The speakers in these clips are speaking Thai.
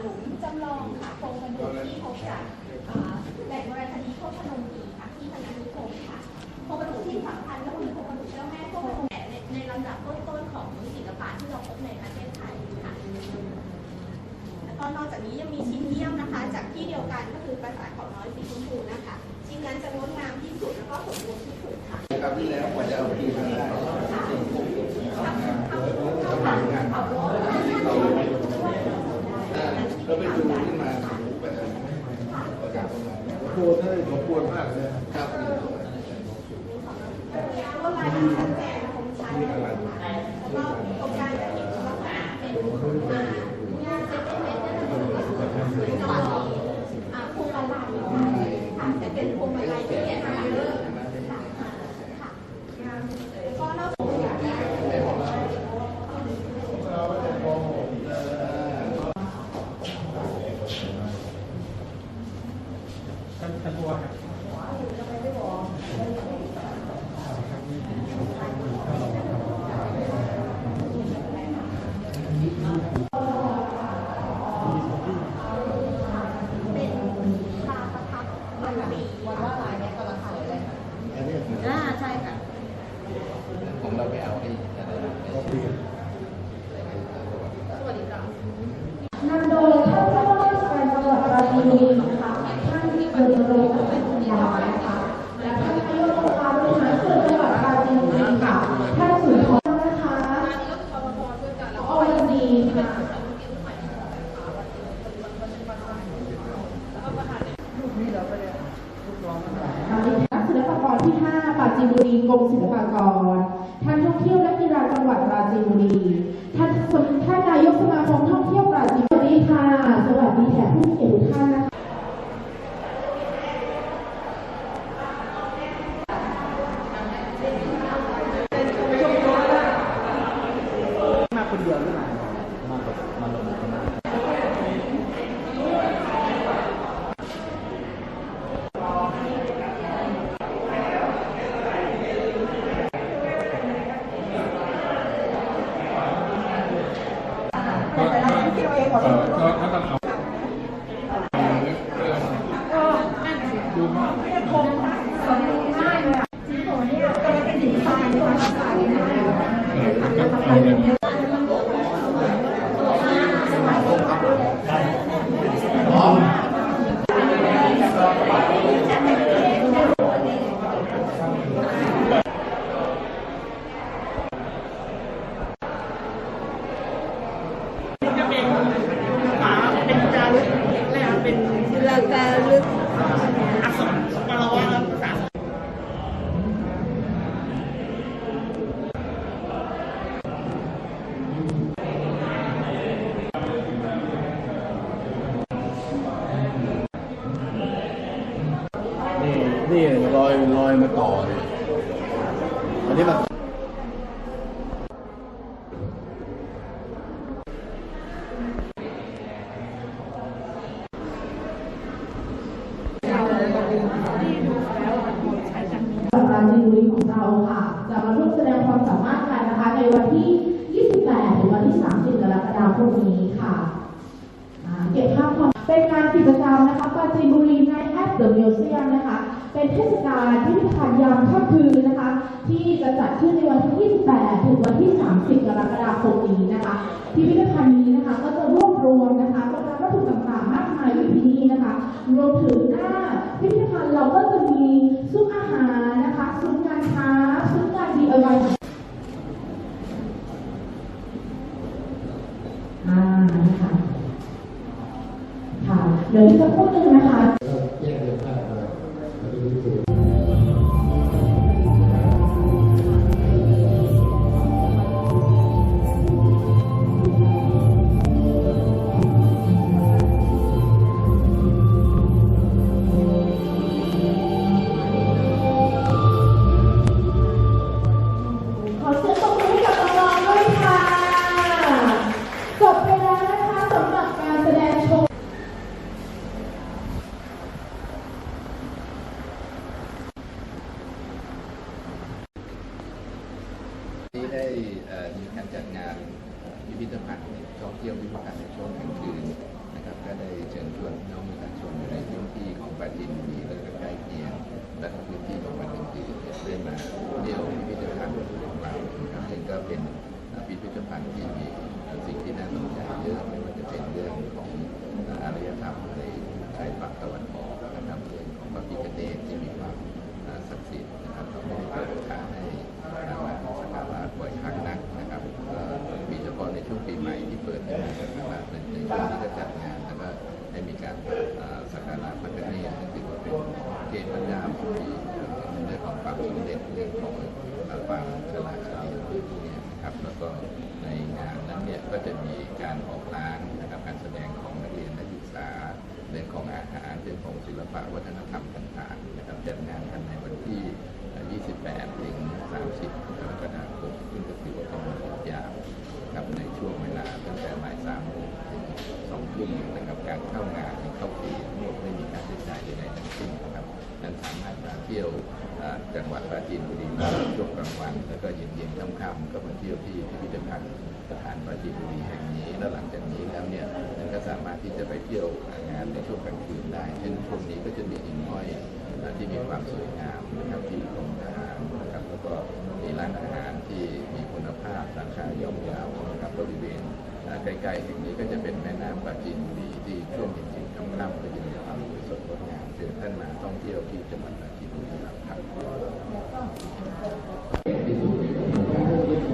หลุมจำลองค่ะโครงกระดูกที่พบจากแหล่งโบราณคดีโคพนมอีค่ะที่พนานุกรมค่ะโครงกระดูกที่สำคัญก็คือโครงกระดูกเจ้าแม่โคพนมในลำดับต้นๆของศิลปะที่เราพบในประเทศไทยค่ะแล้วก็นอกจากนี้ยังมีชิ้นเยี่ยมนะคะ จากที่เดียวกันก็คือปราสาทเขาน้อยสีชมพูนะคะ ชิ้นนั้นจะงดงามที่สุดแล้วก็สมบูรณ์ที่สุดค่ะครับที่แล้วกว่าจะเราคาลึก นี่นี่ลอยลอยมาต่อเลยอันนี้มัน ปราจีนบุรีของเราค่ะ จะมาร่วมแสดงความสามารถกันนะคะ ในวันที่ 28 ถึงวันที่ 30 กรก ฎาคมนี้ค่ะอ่าเก็บภาพความเป็นงานกิจกรรมนะคะปราจีนบุรีในแอปเดอะมิวเซียมนะคะ เป็นเทศกาลที่พิธภัณฑ์ยามค่ำคืนนะคะ ที่จะจัดขึ้นในวันที่ 28 ถึงวันที่ 30 กรกฎาคมนี้นะคะพิพิธภัณฑ์นี้นะคะก็จะรวบรวมนะคะบรรดาวัตถุต่างๆมากมายอยู่ที่นี่นะคะรวมถึงหน้าพิพิธภัณฑ์เราก็จะมีซุ้มอาหารนะคะซุ้มงานค้าซุ้มงาน DIY อ่านะคะค่ะเดี๋ยวอีกสักครู่หนึ่งนะคะ ได้มีการจัดงานพิพิธภัณฑ์ท่องเที่ยวพิพิธภัณฑ์ในช่วงกลางคืนนะครับก็ได้เชิญชวนน้องประชาชนในพื้นที่ของปราจีนบุรีและก็ใกล้เคียงและก็พื้นที่ของประเทศอื่นๆได้มาเที่ยวพิพิธภัณฑ์ของเราครับซึ่งก็เป็นพิพิธภัณฑ์ที่มีสิ่งที่น่าสนใจเยอะไม่ว่าจะเป็นเรื่องของ การออกร้านนะครับการแสดงของนักเรียนนักศึกษาเรื่องของอาหารเรื่องของศิลปะวัฒนธรรมต่างๆนะครับจัดงานกันในวันที่ 28 ถึง 30กรกฎาคมซึ่งก็ถือว่าเป็นวันหยุดยาวครับในช่วงเวลาตั้งแต่บ่ายสามโมงถึงสองทุ่มนะครับการเข้างานเข้าฟรีทั้งหมดไม่มีค่าใช้จ่ายใดๆทั้งสิ้นนะครับนั้นสามารถมาเที่ยวจังหวัดปราจีนบุรีได้ช่วงกลางวัน แล้วก็เย็นๆค่ำๆก็มาเที่ยวที่พิพิธภัณฑ์ สถานปราจีนบุรีแห่งนี้ แล้วหลังจากนี้แล้วเนี่ยมันก็สามารถที่จะไปเที่ยวงานในช่วงกลางคืนได้ เช่นช่วงนี้ก็จะมีหิ่งห้อยที่มีความสวยงามนะครับที่กรมทหารนะครับแล้วก็มีร้านอาหารที่มีคุณภาพราคาย่อมเยาวนะครับบริเวณใกล้ๆแห่งนี้ก็จะเป็นแม่น้ำปราจีนบุรีที่ช่วงเย็นๆค่ำๆก็จะมีความสวยสดงดงามเชิญท่านมาท่องเที่ยวที่จังหวัดปราจีนบุรีครับ ที่สุดในประเทศไทย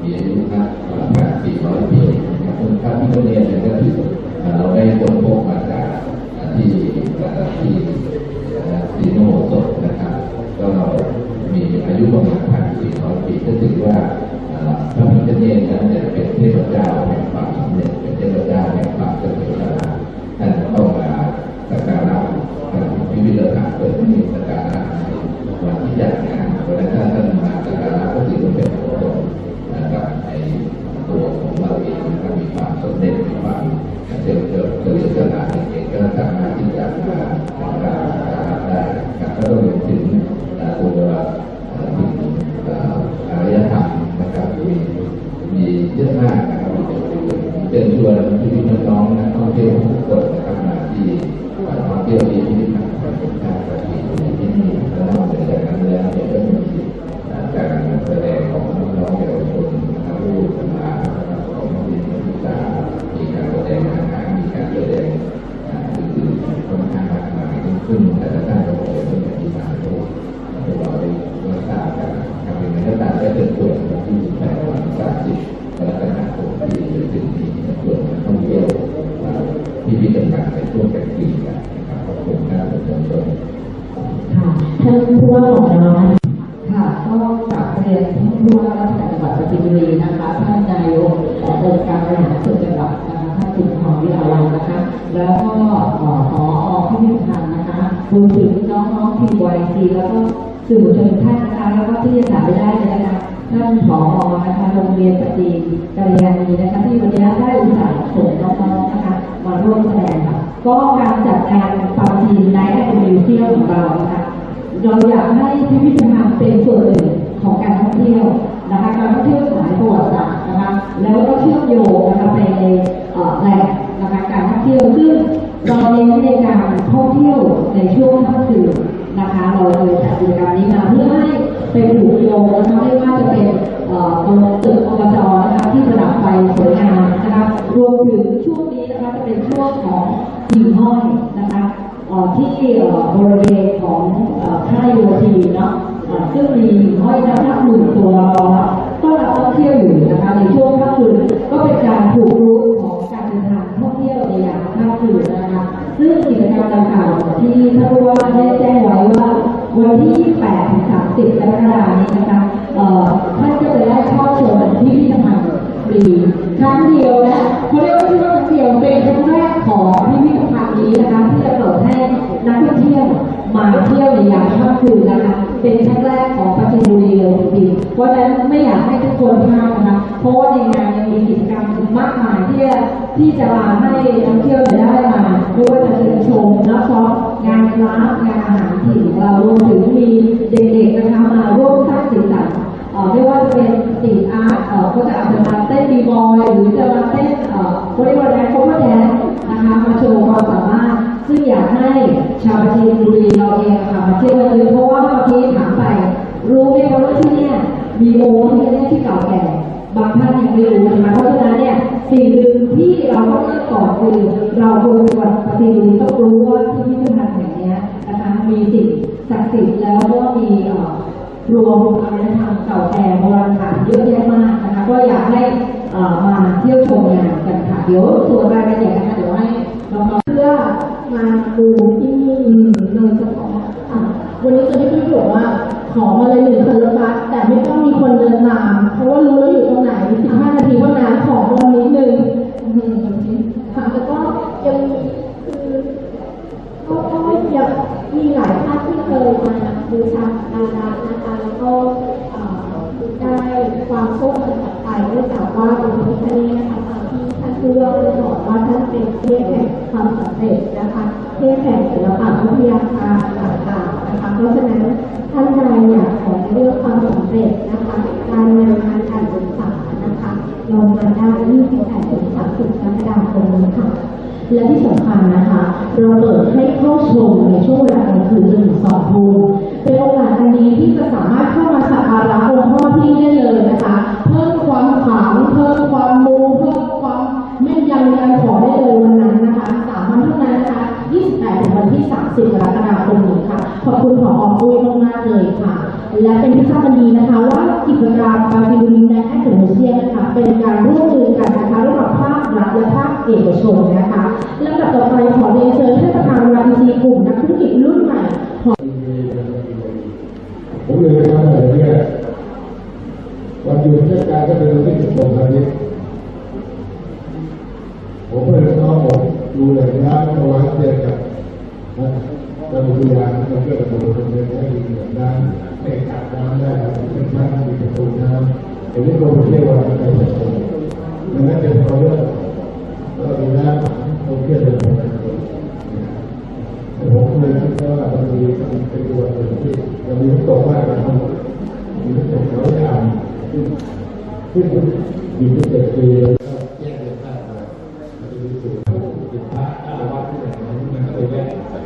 มีอายุมากกว่า400 ปีนะครับองค์ พระพิฆเนศเนี่ยก็คือเอ่เราได้ค้นพบมาจากเอ่ที่เอ่ที่ซีโนสดนะครับก็เรามีอายุประมาณ1,400ปีก็ถือว่าพระพิฆเนศนั้นเนี่ยเป็นเทพเจ้าแห่งความสำเร็จเป็นเทพเจ้าแห่งความเจริญน้าท่านต้องมาสักการะพิพิธภัณฑ์เปิดให้มีสักการะในวันที่จัดงานเพราะฉะนั้นถ้าท่านมาสักการะก็ถือว่าเป็นมงคลนะครับในตัวของเราเองนะครับมีความสำเร็จมีความเจริญเจริญเจริญเจริญเองก็สามารถที่จะมาสักการะได้นะครับก็ต้องรวมถึงเอ่อตัวเอ่อที่เอ่ออารยธรรมนะครับมีมีเยอะมากนะครับมีเชิญชวนพี่พี่น้องๆนักท่องเที่ยวทุกคนนะครับมาที่เอ่อท่องเที่ยวที่พิพิธภัณฑ์แห่งชาติประเทศที่นี่แล้วนอกจากนั้นแล้วเนี่ยก็มีเอ่อการแสดงของน้องๆเยาวชนนะครับรูปต่างๆนะครับของนักเรียนนักศึกษามีการแสดงอาหารมีการแสดงอ่าอื่นๆค่อนข้างมากมายซึ่งแต่ละท่านก็คงจะเป็นที่มาโดยพวกเราได้รับทราบกันนะครับเป็นในการได้เชิญชวนวันที่28วัน30กรกฎาคมที่จะถึงนี้ชวนนักท่องเที่ยวอ่าพิพิธภัณฑ์ในช่วงกลางคืนกันนะครับขอบคุณครับทุกท่าน ค่ะท่าน ผู้ว่าของเรานะค่ะก็กลับเรียนท่านผู้ว่าราชการจังหวัดปราจีรีนะคะท่านนายกองค์การบริหารส่วนจังหวัดนะคะท่านสุนทรวิลาวันนะคะ แล้วก็เอ่อผอพิพิธภัณฑ์นะคะรวมถึงน้องๆทีมวายซีแล้วก็สื่อมวลชนท่านนะคะแล้วก็ที่จะถามไม่ได้เลยนะคะท่านผอนะคะโรงเรียนปฏิกัลยาณีนะคะที่วันนี้ได้อุตส่าห์ส่งน้องๆนะคะมาร่วมแสดงค่ะก็การจัดการปาจีนไนท์แอนด์มิวเซียมของเรานะคะ เราอยากให้พิพิธภัณฑ์เป็นส่วนหนึ่งของการท่องเที่ยวนะคะ การท่องเที่ยวสายประวัติศาสตร์นะคะ แล้วก็เชื่อมโยงนะคะไปในแหล่งนะคะการท่องเที่ยวซึ่งเราเน้นในการท่องเที่ยวในช่วงค่ำคืนนะคะ เราเลยจัดกิจกรรมนี้มาเพื่อให้เป็นผูกโยงนะคะไม่ว่าจะเป็นเอ่อตรงตึกอบจนะคะที่ประดับไฟสวยงามนะคะ รวมถึงช่วงนี้นะคะจะเป็นช่วงของหิ่งห้อยนะคะ ที่บริเวณของเอ่อค่ายโยธีเนาะซึ่งมีห้อยพระพักตร์หมื่นตัวรอรับก็รับท่องเที่ยวอยู่นะคะในช่วงค่ำคืนก็เป็นการถูกรู้ของการเดินทางท่องเที่ยวในยามค่ำคืนนะคะซึ่งกิจกรรมดังกล่าวที่ท่านผู้ว่า ที่จะที่จะมาให้นักท่องเที่ยวได้มาไม่ว่าจะเป็นชมนักซ้อมงานคลาสงานอาหารถิ่นเรารวมถึงมีเด็กๆนะคะมาร่วมสร้างสีสันเอ่อไม่ว่าจะเป็นสีอาร์ตเอ่อก็จะอาจจะมาเต้นบีบอยหรือจะมาเต้นเอ่อบริวารแดนโคเวอร์แดนนะคะมาโชว์ความสามารถ ซึ่งอยากให้ชาวประจีนบุรีเราเองค่ะมาเที่ยวเลยเพราะว่าเมื่อกี้ถามไป รู้ไหมว่าที่เนี่ยมีโอ่งที่เนี่ยที่เก่าแก่ บางท่านยังไม่รู้นะคะเพราะฉะนั้นเนี่ยสิ่งหนึ่งที่เราต้องก่อนคือเราคนจังหวัดปราจีนบุรีต้องรู้ว่าที่พิพิธภัณฑ์แห่งนี้นะคะมีสิ่งศักดิ์สิทธิ์แล้วก็มีรวมอารยธรรมเก่าแก่โบราณสถานเยอะแยะมากนะคะก็อยากให้มาเที่ยวชมงานกันค่ะเดี๋ยวส่วนรายละเอียดนะคะเดี๋ยวให้น้องๆเพื่อมาดูที่นี่โดยเฉพาะอะวันนี้จะที่พี่บอกว่า ขอมาเลยหนึ่งคันรถบัสแต่ไม่ต้องมีคนเดินตามเพราะว่ารู้แล้วอยู่ตรงไหน15นาทีเท่านั้นขอวันนิดนึงอืมค่ะแล้วก็ยังมีคือก็ก็ยังมีหลายท่านที่เคยมาบูชาการรักนะคะแล้วก็ได้ความโชคดีจากไปเนื่องจากว่าองค์พระพิฆเนศนะคะตามที่ท่านผู้ว่าได้บอกว่าท่านเป็นเทพแห่งความสำเร็จนะคะเทพแห่งศิลปะวิทยาการต่างๆ นะคะเพราะฉะนั้นท่านใดอยากขอเรื่องความสำเร็จนะคะการงานการการศึกษานะคะลงมาได้28ถึง30กรกฎาคมนี้ค่ะ และที่สำคัญนะคะ เราเปิดให้เข้าชมในช่วงเวลากลางคืนจนถึงสองทุ่ม และเป็นที่ทราบกันดีนะคะว่ากิจกรรมบาซิลินและแอคเซียนะคะเป็นการร่วมมือกันนะคะระหว่างภาครัฐและภาคเอกชนนะคะลำดับต่อไปขอเรียนเชิญท่านประธานวาทีกลุ่มนักธุรกิจรุ่นใหม่ขอผมเลยไปทำอะไรเนี่ยวันหยุดเทศกาลก็เป็นวันที่สิบหกอาทิตย์ผมก็เลยต้องผมดูแลน้ำเอาไว้เจอกับนะกระดูกยางมันก็กระดูกเป็นเรื่องให้ดีเหมือนกัน เตะจากน้ำได้เป็นพระมีประตูน้ำเดี๋ยวนี้เราเรียกว่าใจประตูมันก็เป็นตัวเลือกเราดูแลเราเที่ยวเดินทางแต่ผมเคยคิดว่าบางทีมันเป็นตัวเดินที่เรามีตกมากนะครับมีตกเขาอ่านขึ้นขึ้นอยู่ที่เด็กเรียนแยกเดินทางมามันจะมีสูงติดพระอาวัตที่ไหนมันก็เลย